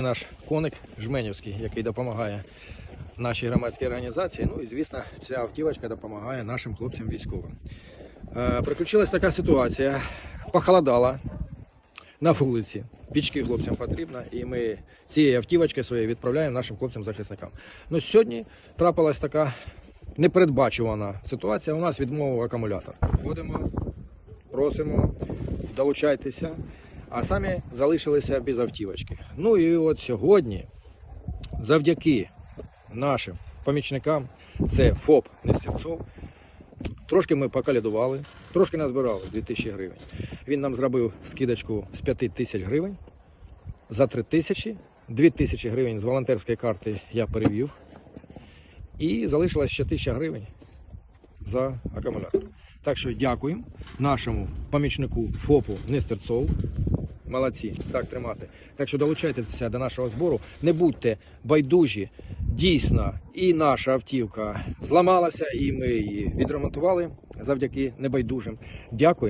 Наш коник Жменівський, який допомагає нашій громадській організації. Ну і звісно, ця автівочка допомагає нашим хлопцям військовим. Е, приключилась така ситуація. Похолодало на вулиці. Пічки хлопцям потрібно, і ми цією автівочкою своєю відправляємо нашим хлопцям-захисникам. Ну сьогодні трапилась така непередбачувана ситуація. У нас відмовив акумулятор. Вводимо, просимо, долучайтеся, а самі залишилися без автівочки. Ну і от сьогодні, завдяки нашим помічникам, це ФОП Нестерцов, Трошки ми покалядували, трошки назбирали 2000 гривень. Він нам зробив скидочку з 5 тисяч гривень за 3 тисячі. 2 тисячі гривень з волонтерської карти я перевів. І залишилось ще 1000 гривень за акумулятор. Так що дякуємо нашому помічнику ФОПу Нестерцов. Молодці, так тримати. Так що долучайтеся до нашого збору. Не будьте байдужі. Дійсно, і наша автівка зламалася, і ми її відремонтували завдяки небайдужим. Дякую.